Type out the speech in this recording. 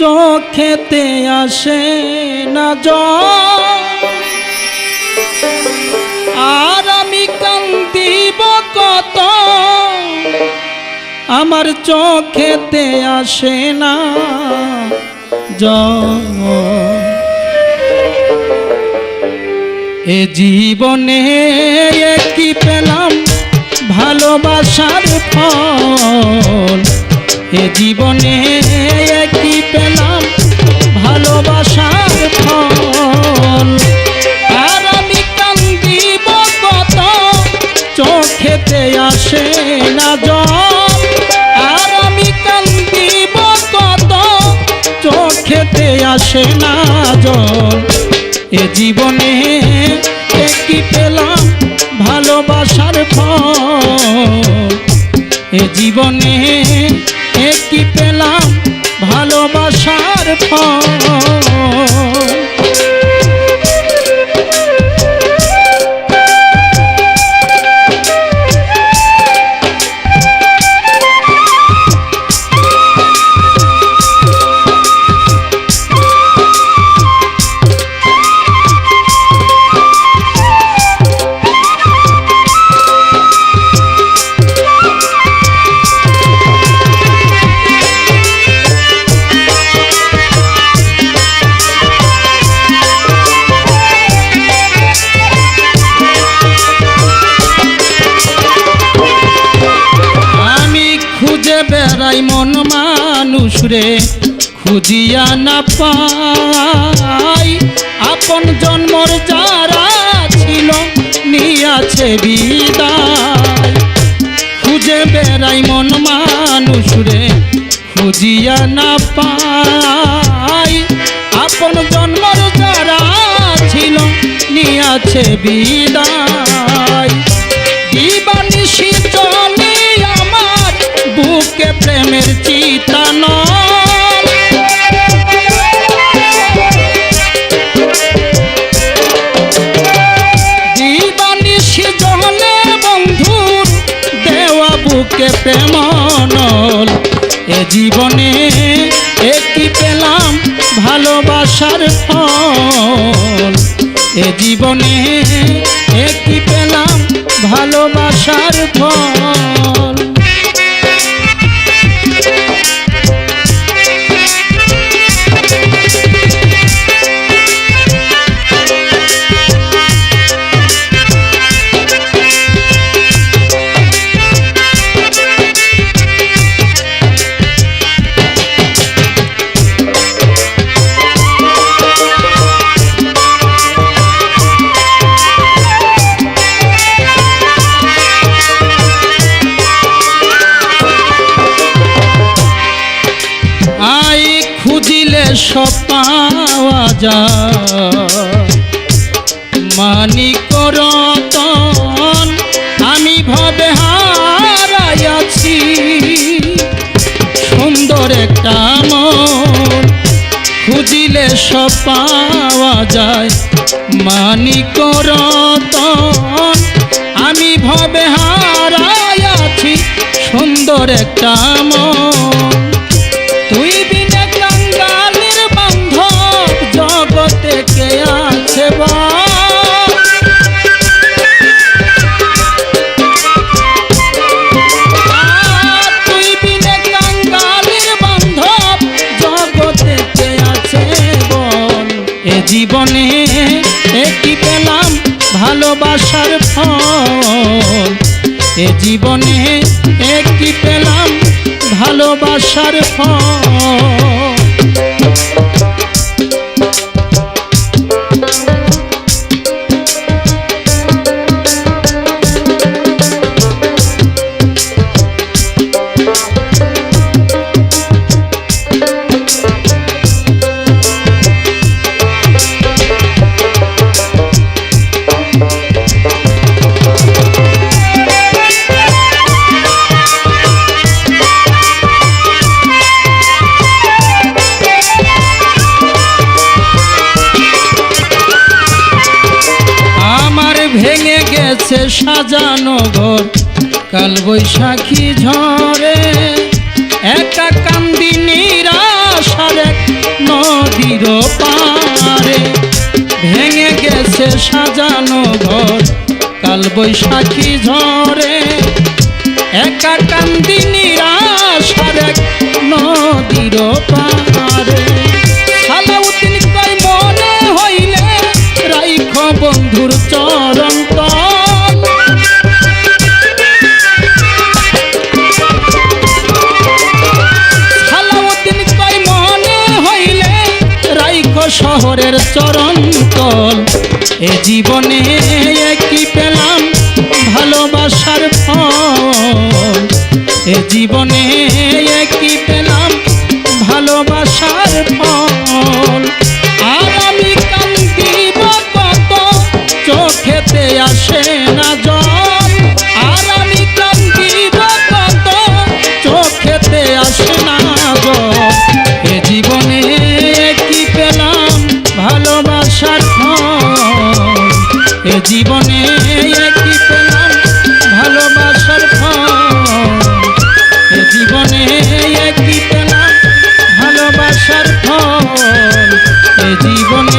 চোখেতে আসে না জল। আর আমি কান্দিব কত? আমার চোখেতে আসে না জল। এ জীবনে কি পেলাম ভালোবাসার ফল। এ জীবনে একই পেলাম ভালোবাসার ফল আর আমি কান্দিব কত চোখেতে আসে না জল। আর আমি কান্দিব কত চোখেতে আসে না জল। এ জীবনে একই পেলাম, ভালোবাসার ফল। এ জীবনে মানুষ রে খুঁজিয়া না পাই। আপন জন্মর যারা ছিল, নিয়াছে বিদায়। খুঁজে বেড়াই মন মানুষ রে খুঁজিয়া না পাই। আপন জন্মর যারা ছিল, নিয়াছে বিদায়। বুকে প্রেমনল এ জীবনে একটি পেলাম ভালোবাসার ফল। এ জীবনে একটি পেলাম ভালোবাসার ফল। সব পাওয়া যায় মানিক রতন আমি ভবে হারাইয়াছি সুন্দর একটা মন, খুঁজিলে সব পাওয়া যায়। মানিক রতন আমি ভবে হারাইয়াছি সুন্দর একটা মন, তুই এ জীবনে একটি পেলাম ভালোবাসার ফল। ভেঙে গেছে সাজানো ঘর। কাল বৈশাখী ঝরে একা কান্দি নিরাশার নদীর পারে ভেঙে গেছে সাজানো ঘর। কাল বৈশাখী ঝরে একা কান্দি নিরাশার শহরের চরণ তল। এ জীবনে কি পেলাম ভালোবাসার ফল। এ জীবনে কি পেলাম ভালোবাসার ফল। আর এ জীবনে একই পেলাম ভালোবাসার ফল। এ জীবনে একই পেলাম ভালোবাসার ফল। এ জীবনে